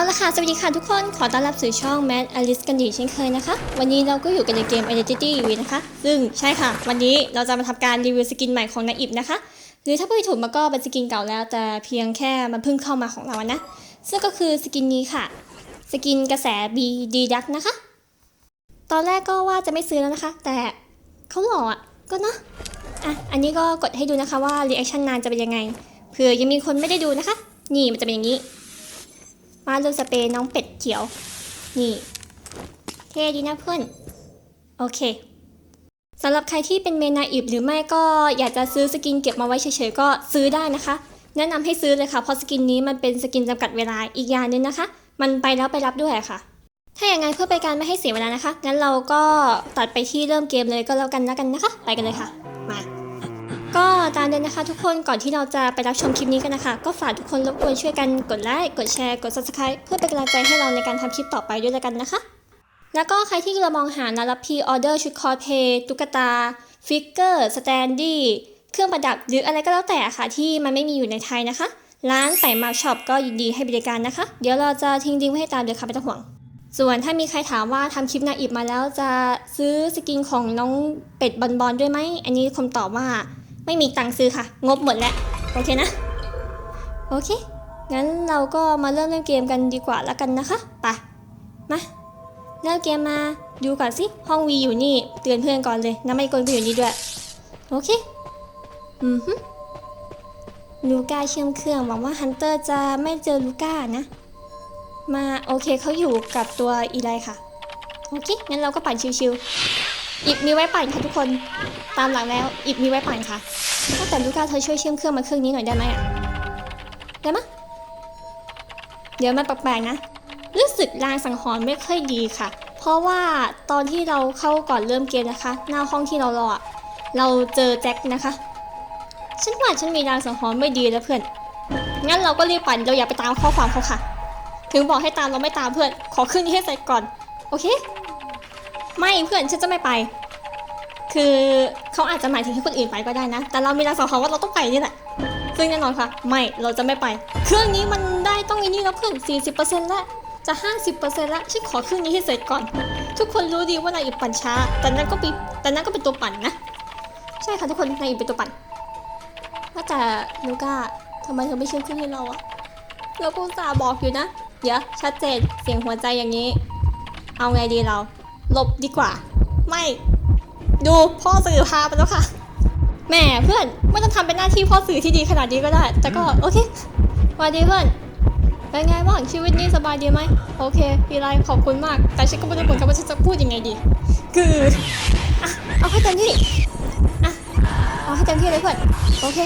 เอาละค่ะ สวัสดีค่ะทุกคน ขอต้อนรับสู่ช่อง Mad Alice กันดีเช่นเคยนะคะ วันนี้เราก็อยู่กันในเกม Identity อยู่นะคะ ซึ่งใช่ค่ะ วันนี้เราจะมาทำการรีวิวสกินใหม่ของนาอิบนะคะ หรือถ้าพูดถูกมันก็เป็นสกินเก่าแล้ว แต่เพียงแค่มันเพิ่งเข้ามาของเราอะนะ ซึ่งก็คือสกินนี้ค่ะ สกินกระแส B D Duck นะคะ ตอนแรกก็ว่าจะไม่ซื้อแล้วนะคะ แต่เขาหล่ออะ ก็เนอะอะ อันนี้ก็กดให้ดูนะคะว่ารีแอคชั่นนานจะเป็นยังไง เผื่อยังมีคนไม่ได้ดูนะคะ นี่มันจะเป็นอย่างนี้ มาดูสเปรย์น้องเป็ดเขียว นี่ เท่ดีนะเพื่อน โอเคสำหรับใครที่เป็นเมนาอิบหรือไม่ก็อยากจะซื้อสกินเก็บมาไว้เฉยๆก็ซื้อได้นะคะ แนะนำให้ซื้อเลยค่ะเพราะสกินนี้มันเป็นสกินจำกัดเวลาอีกอย่างนึงนะคะ มันไปแล้วไปรับด้วยค่ะ ถ้าอย่างนั้นเพื่อไปการไม่ให้เสียเวลานะคะงั้นเราก็ตัดไปที่เริ่มเกมเลยก็แล้วกันแล้วกันนะคะ ไปกันเลยค่ะ ก็ตามเดินนะคะทุกคนก่อนที่เราจะไปรับชมคลิปนี้กันนะคะ ก็ฝากทุกคนรบกวนช่วยกันกดไลค์กดแชร์กด subscribe เพื่อเป็นกำลังใจให้เราในการทำคลิปต่อไปด้วยกันนะคะ แล้วก็ใครที่กำลังมองหานะรับพีออเดอร์ชุดคอสเพย์ตุ๊กตา ฟิกเกอร์สแตนดี้เครื่องประดับหรืออะไรก็แล้วแต่ค่ะ ที่มันไม่มีอยู่ในไทยนะคะ ร้านไต่มาช็อปก็ยินดีให้บริการนะคะ เดี๋ยวเราจะทิ้งลิงไว้ให้ตามเลยค่ะไม่ต้องห่วง ส่วนถ้ามีใครถามว่าทำคลิปนาอิบมาแล้วจะซื้อสกินของน้องเป็ดบอลบอลด้วยไหมอันนี้คมตอบว่า ไม่มีตังค์ซื้อค่ะ งบหมดแล้ว โอเคนะ โอเค งั้นเราก็มาเริ่มเล่นเกมกันดีกว่าแล้วกันนะคะ ไป มา เริ่มเกมมา ดูก่อนสิ ห้องวีอยู่นี่ เตือนเพื่อนก่อนเลย น้ำไม่กลก็อยู่นี่ด้วย โอเค อือฮึลูก้าเชื่อมเครื่องหวังว่าฮันเตอร์จะไม่เจอลูก้านะ มาโอเคเขาอยู่กับตัวอีไลค่ะ โอเคงั้นเราก็ปั่นชิวๆ อิบมีไว้ปั่นค่ะทุกคน ตามหลังแล้วอิบมีไว้ปั่นค่ะถ้าแต่ลูก้าเธอช่วยเชื่อมเครื่องมาเครื่องนี้หน่อยได้ไหมอะได้ไหมะเดี๋ยวมันแปลกๆนะรู้สึกลางสังหรณ์ไม่ค่อยดีค่ะ เพราะว่าตอนที่เราเข้าก่อนเริ่มเกมนะคะ หน้าห้องที่เรารออะเราเจอแจ็คนะคะฉันว่าฉันมีลางสังหรณ์ไม่ดีแล้วเพื่อนงั้นเราก็รีบปั่นเราอย่าไปตามข้อความเขาค่ะ ถึงบอกให้ตามเราไม่ตามเพื่อน ขอขึ้นที่ให้เสร็จก่อน โอเค ไม่เพื่อนฉันจะไม่ไป คือเขาอาจจะหมายถึงให้คนอื่นไปก็ได้นะ แต่เรามีรางสังหรณ์ว่าเราต้องไปนี่แหละซึ่งแน่นอนค่ะ ไม่เราจะไม่ไป เครื่องนี้มันได้ต้องไอ้นี่แล้วเพื่อน40%แล้วจะ 50%แล้วฉันขอเครื่องนี้ให้เสร็จก่อน ทุกคนรู้ดีว่านายอิบปั่นช้า แต่นั่นก็เป็นแต่นั่นก็เป็นตัวปั่นนะ ใช่ค่ะทุกคนนายอิบเป็นตัวปั่นว่าแต่ลูก้าทำไมเธอไม่เชื่อเครื่องให้เราอะเราก็อุตาบอกอยู่นะ เดี๋ยวชัดเจนเสียงหัวใจอย่างนี้ เอาไงดีเรา หลบดีกว่า ไม่ดูพ่อสื่อพาไปแล้วค่ะแหมเพื่อนไม่ต้องทำเป็นหน้าที่พ่อสื่อที่ดีขนาดนี้ก็ได้ แต่ก็โอเคสวัสดีเพื่อนเป็นไงบ้างชีวิตนี้สบายดีไหมโอเคพี่ไรขอบคุณมาก แต่ฉันก็ไม่รู้เหมือนกันว่าฉันจะพูดยังไงดี คืออะเอาให้เต็มที่อะเอาให้เต็มที่เลยเพื่อนโอเค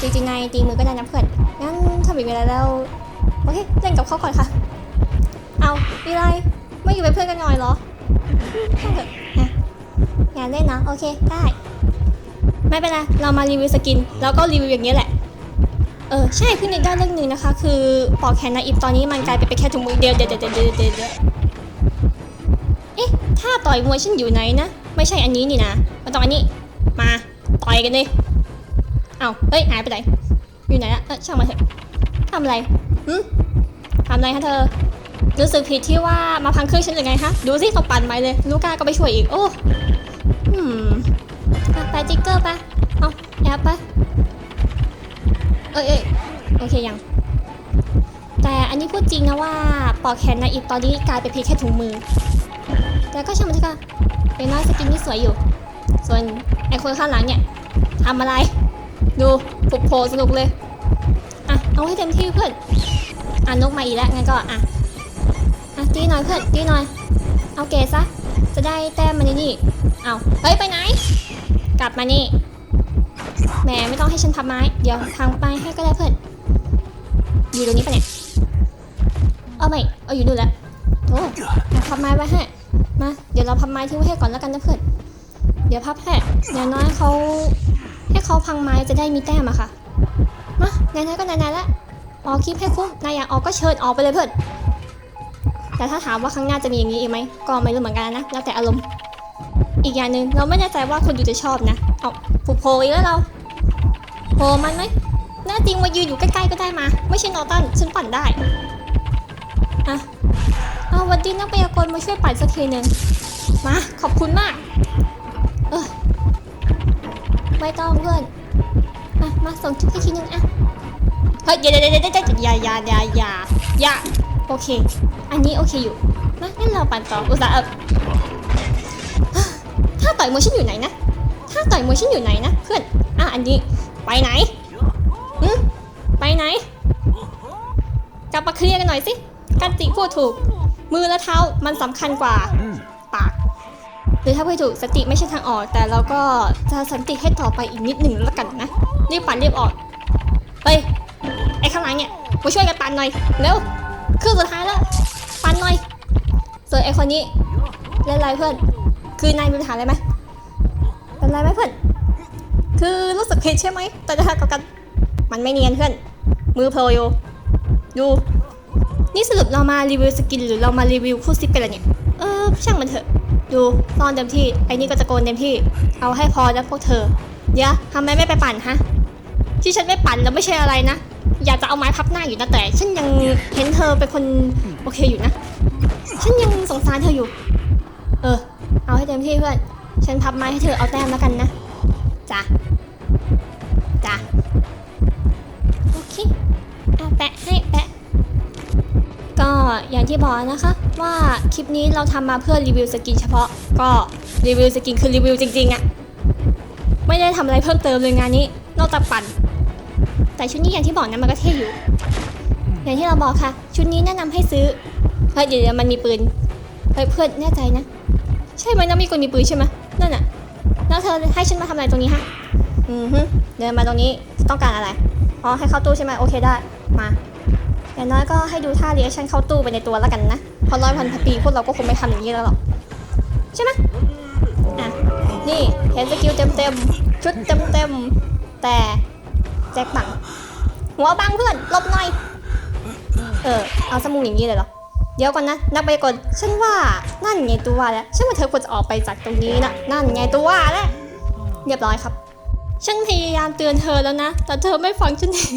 จริงๆนายตีมือก็ได้นะเพื่อนงั้นถ้ามีเวลาแล้วโอเคเล่นกับเขาก่อนค่ะ เอามีอะไรไม่อยู่เป็นเพื่อนกันหน่อยเหรอ ช่างเถอะนเนนะโอเคได้ ไม่เป็นไรเรามารีวิวสกิน แล้วก็รีวิวอย่างนี้แหละ เออใช่เพิ่งนึกได้เรื่องหนึ่งนะคะ คือปอกแขนนาอิบตอนนี้มันกลายเป็นแค่ถุงมือเดียวเดียวเดียวเดียวเดียวเดียวเดียวเอ๊ะถ้าต่อยมวยฉันอยู่ไหนนะ ไม่ใช่อันนี้นี่นะมันต้องอันนี้ มาต่อยกันดิเอาเฮ้ยหายไปไหนอยู่ไหนอะเออช่างมันเถอะทำอะไรหืมทำอะไรคะเธอ รู้สึกผิดที่ว่ามาพังเครื่องฉันหรือไงคะดูสิต้องปั่นไปเลย ลูก้าก็ไปช่วยอีก โอ้หืมไปจิกเกอร์ไปเอาแอบไปเอ้ยเอ้ยโอเคยัง แต่อันนี้พูดจริงนะว่าปอกแขนนาอิบตอนนี้กลายเป็นเพียงแค่ถุงมือ แต่ก็ช่างมันเถอะค่ะเป็นน้อยสกินนี่สวยอยู่ ส่วนไอ้คนข้างหลังเนี่ยทำอะไร ดูผุบโผล่สนุกเลย อะ เอาให้เต็มที่เพื่อนอะนกมาอีกแล้วงั้นก็อะ อะตีหน่อยเพื่อนตีหน่อย เอาเกซะ จะได้แต้มมานี่นี่เอาเฮ้ย ไปไหน กลับมานี่ แหมไม่ต้องให้ฉันพับไม้ เดี๋ยวทางไปให้ก็ได้เพื่อน อยู่ตรงนี้ปะเนี่ย เอาไม่เอาอยู่ดูแลโอ้พับไม้ไว้ให้ มา เดี๋ยวเราพับไม้ทิ้งไว้ให้ก่อนแล้วกันนะเพื่อน เดี๋ยวพับให้อย่างน้อยเขาให้เขาพังไม้จะได้มีแต้มอะค่ะ มา ไหนๆก็ไหนๆแล้วออกคลิปให้คุ้มนายอยากออกก็เชิญออกไปเลยเพื่อน แต่ถ้าถามว่าครั้งหน้าจะมีอย่างนี้อีกไหมก็ไม่รู้เหมือนกันนะ แล้วแต่อารมณ์ อีกอย่างหนึ่งเราไม่แน่ใจว่าคนดูจะชอบนะ เอาผูกโพอีกแล้วเราโพมันไหมแน่จริงมายืนอยู่ใกล้ๆก็ได้มา ไม่ใช่นอตันฉันปั่นได้ อะเอาวันดีนักพยากรณ์มาช่วยปั่นสักทีหนึ่งมา ขอบคุณมาก เออไม่ต้องเพื่อนมามาส่งชุดให้ทีนึงอะ เฮ้ยเดี๋ยวเดี๋ยวเดี๋ยวเดี๋ยวอย่าอย่าอย่าอย่าอย่า โอเค อันนี้โอเคอยู่มางั้นเราปั่นต่ออุตส่าห์ถ้าต่อยมวยฉันอยู่ไหนนะ ถ้าต่อยมวยฉันอยู่ไหนนะเพื่อน อะอันนี้ ไปไหนหืมไปไหน กลับมาเคลียร์กันหน่อยสิ กันติพูดถูก มือและเท้ามันสำคัญกว่า ปาก หรือถ้าพูดถูกสติไม่ใช่ทางออก แต่เราก็จะสันติให้ต่อไปอีกนิดหนึ่งแล้วกันนะ รีบปั่นรีบออก เฮ้ย ไอ้ข้างหลังเนี่ย มาช่วยกันปั่นหน่อย เร็ว ครื่องสุดท้ายแล้วปั่นหน่อยส่วนไอ้คนนี้เล่นไรเพื่อน คือนายมีปัญหาอะไรไหมเป็นไรไหมเพื่อน คือรู้สึกผิดใช่ไหมแต่จะทำกับกัน มันไม่เนียนเพื่อน มือโผล่อยู่ดูนี่สรุปเรามารีวิวสกินหรือเรามารีวิวคู่ซิปกันละเนี่ย เออช่างมันเถอะ ดูตอนเต็มที่ ไอ้นี่ก็จะโกนเต็มที่ เอาให้พอแล้วพวกเธอ เดี๋ยวทำไมไม่ไปปั่นฮะ ที่ฉันไม่ปั่นแล้วไม่ใช่อะไรนะ อยากจะเอาไม้พับหน้าอยู่นะแต่ ฉันยังเห็นเธอเป็นคนโอเคอยู่นะ ฉันยังสงสารเธออยู่ เออ เอาให้เต็มที่เพื่อน ฉันพับไม้ให้เธอเอาแต้มแล้วกันนะจ้ะจ้ะโอเคอะแปะให้แปะ ก็อย่างที่บอกนะคะ ว่าคลิปนี้เราทำมาเพื่อรีวิวสกินเฉพาะ ก็รีวิวสกินคือรีวิวจริงๆอะไม่ได้ทำอะไรเพิ่มเติมเลยงานนี้ นอกจากปั่น แต่ชุดนี้อย่างที่บอกนะมันก็เท่อยู่ อย่างที่เราบอกค่ะ ชุดนี้แนะนำให้ซื้อเฮ้ยเดี๋ยวเดี๋ยวมันมีปืนเฮ้ยเพื่อนแน่ใจนะ ใช่ไหมนะมีคนมีปืนใช่ไหมนั่นน่ะแล้วเธอให้ฉันมาทำอะไรตรงนี้ฮะอือฮึเดินมาตรงนี้ต้องการอะไรอ๋อให้เข้าตู้ใช่ไหมโอเคได้มาอย่างน้อยก็ให้ดูท่าเรียกชันเข้าตู้ไปในตัวแล้วกันนะเพราะร้อยพันปีพวกเราก็คงไม่ทำอย่างนี้แล้วหรอกใช่ไหมอะนี่เห็นสกิลเต็มเต็มๆชุดเต็มเต็มๆแต่ แจ็คบัง หัวบังเพื่อนหลบหน่อย เออ เอาสมุงอย่างนี้เลยเหรอ เดี๋ยวก่อนนะ นักไปกลฉันว่า นั่นไงตัวแล้ว ฉันว่าเธอควรจะออกไปจากตรงนี้นะนั่นไงตัวแล้ว เรียบร้อยครับ ฉันพยายามเตือนเธอแล้วนะ แต่เธอไม่ฟังฉันเอง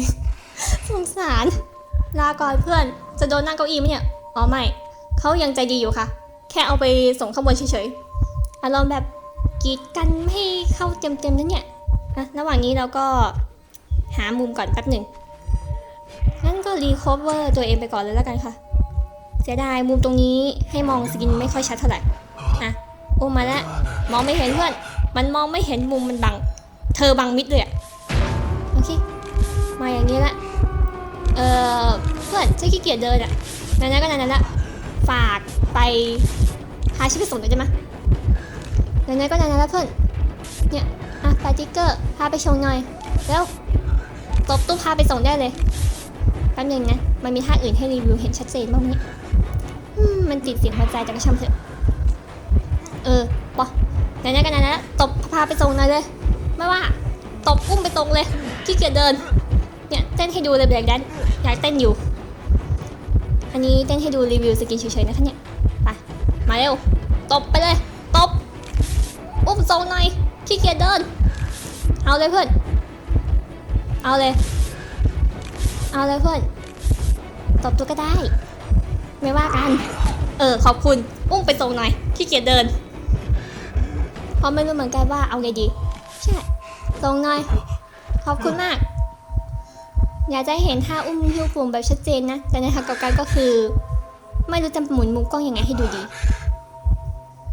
สงสาร ลาก่อนเพื่อน จะโดนนั่งเก้าอี้ไหมเนี่ย อ๋อไม่ เขายังใจดีอยู่ค่ะ แค่เอาไปส่งข้างบนเฉยๆ อารมณ์แบบกีดกันไม่ให้เข้าเต็มๆนั่นเนี่ยอะระหว่างนี้เราก็ หามุมก่อนแป๊บหนึ่งงั้นก็รีคอเวอร์ตัวเองไปก่อนเลยแล้วกันค่ะ เสียดายมุมตรงนี้ให้มองสกินไม่ค่อยชัดเท่าไหร่อะอุ้มมาแล้วมองไม่เห็นเพื่อน มันมองไม่เห็นมุมมันบัง เธอบังมิดเลยอะโอเค มาอย่างนี้ละเออเพื่อนฉันขี้เกียจเดินอะนั้นก็นั้นละฝากไปพาฉันไปส่งหน่อยได้ไหมนั้นก็นั้นละเพื่อนเนี่ยอะไปติ๊กเกอร์พาไปชงหน่อยเร็ว ตบตู้พาไปส่งได้เลยแป๊บนึงนะ มันมีท่าอื่นให้รีวิวเห็นชัดเจนบ้างไหมเนี่มันติดเสียงหัวใจแต่ก็ช่างเถอะ เออปะนั้นๆก็นั้นะตบพาไปส่งหน่อยเลย ไม่ว่า ตบอุ้มไปตรงเลยขี้เกียจเดิน เนี่ยเต้นให้ดูเลยแบล็กแดนอยากเต้นอยู่ อันนี้เต้นให้ดูรีวิวสกินเฉยๆนะคะเนี่ย ไป มาเร็ว ตบไปเลย ตบ อุ้มทรงหน่อยขี้เกียจเดิน เอาเลยเพื่อน เอาเลย เอาเลยเพื่อนตบตัวก็ได้ ไม่ว่ากัน เออ ขอบคุณ อุ้มไปทรงหน่อยขี้เกียจเดินเพราะไม่รู้เหมือนกันว่าเอาไงดี ใช่ทรงหน่อย ขอบคุณมาก อยากจะให้เห็นท่าอุ้มหิ้วปุ่มแบบชัดเจนนะ แต่ในทางกลับกันก็คือ ไม่รู้จะหมุนมุมกล้องยังไงให้ดูดี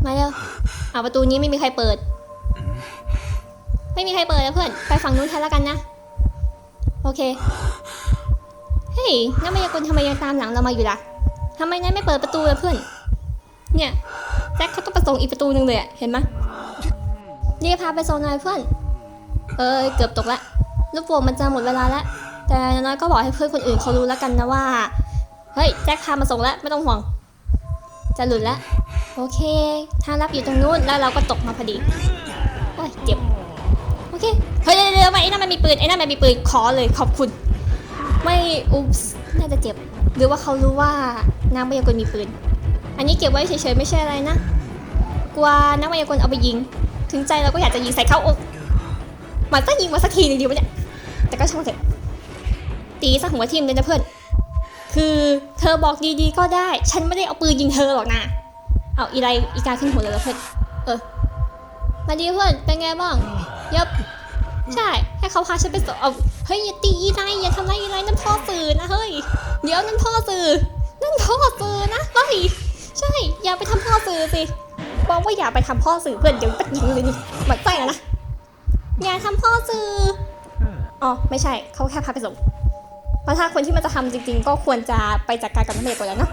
มาเร็วเอาประตูนี้ไม่มีใครเปิด ไม่มีใครเปิดแล้วเพื่อน ไปฝั่งนู้นแทนแล้วกันนะโอ เค เฮ้ยนักมายากลทำไมยังตามหลังเรามาอยู่ล่ะทำไมนายไม่เปิดประตูล่ะเพื่อน เนี่ยแจ็คเขาต้องประสงค์อีกประตูหนึ่งเลยอะเห็นไหมนี่พาไปโซนน่อยเพื่อน เออเกือบตกละลูกโป่งมันจะหมดเวลาแล้ว แต่น้อยก็บอกให้เพื่อนคนอื่นเขารู้แล้วกันนะว่า เฮ้ยแจ็คพามาส่งแล้วไม่ต้องห่วง จะหลุดแล้วโอเคทางลับอยู่ตรงนู้นแล้วเราก็ตกมาพอดี โอ้ยเจ็บ โอเค เฮ้ยเดี๋ยวเดี๋ยวไอ้นั่นมันมีปืนไอ้นั่นมันมีปืนขอเลยขอบคุณ ไม่อุ๊บน่าจะเจ็บ หรือว่าเขารู้ว่านางพยากลมีปืน อันนี้เก็บไว้เฉยๆไม่ใช่อะไรนะ กลัวนักพยากลเอาไปยิง ถึงใจเราก็อยากจะยิงใส่เขาอกมันต้องยิงมาสักทีหนึงดีวะเนี่ยแต่ก็ช่างเถอะตีสักหัวทิ่มเลยนะเพื่อน คือเธอบอกดีๆก็ได้ ฉันไม่ได้เอาปืนยิงเธอหรอกนะ เอาอีไรอีกาขึ้นหัวเลยแล้วเพื่อน เออ มาดีเพื่อน เป็นไงบ้าง ยับ ใช่ ให้เขาพาฉันไปสอบเอาเฮ้ยอย่าตีอีไรอย่าทำร้ายอีไรนั่นพ่อสื่อนะเฮ้ย เดี๋ยวนั่นพ่อสื่อ นั่นพ่อสื่อนะเฮ้ย ใช่ อย่าไปทำพ่อสื่อสิ บอกว่าอย่าไปทำพ่อสื่อเพื่อนเดี๋ยวปัดยิงเลยนี่หมันไส้แล้วนะ อย่าทำพ่อสื่อ อ๋อไม่ใช่เขาแค่พาไปส่งเพราะถ้าคนที่มันจะทำจริง ๆ ก็ควรจะไปจัดการกับน้ำเมย์ก่อนแล้วเนาะ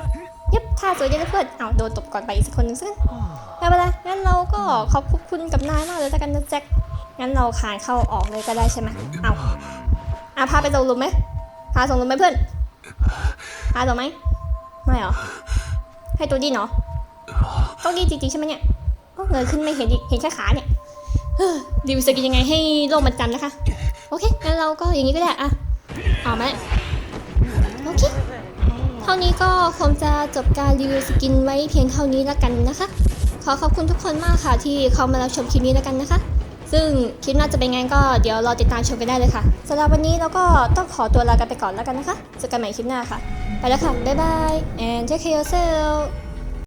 ยับท่าสวยดีนะเพื่อนเอาโดนตบก่อนไปอีกสักคนหนึงสักไม่เป็นไรงั้นเราก็ขอบคุณกับนายมากเลยแล้วกันนะแจ็ค งั้นเราขานเข้าออกเลยก็ได้ใช่ไหมเอาอะพาไปส่งลุมไหมพาส่งลุมไหมเพื่อนพาส่งไหมไม่หรอ ให้ตัวดีเนาะต้องดีจริงๆใช่ไหมเนี่ยก็เงยขึ้นไม่เห็นอีก เห็นแค่ขาเนี่ยดิวสกินยังไงให้โลกมันจำนะคะ โอเค งั้นเราก็อย่างนี้ก็ได้อะออกมาโอเค เท่านี้ก็คงจะจบการรีวิวสกินไว้เพียงเท่านี้แล้วกันนะคะ ขอขอบคุณทุกคนมากค่ะที่เข้ามารับชมคลิปนี้แล้วกันนะคะ ซึ่งคลิปน่าจะเป็นไงก็เดี๋ยวรอติดตามชมกันได้เลยค่ะสำหรับวันนี้เราก็ต้องขอตัวลากันไปก่อนแล้วกันนะคะเจอกันใหม่คลิปหน้าค่ะ ไปแล้วค่ะ บ๊ายบาย and take care yourself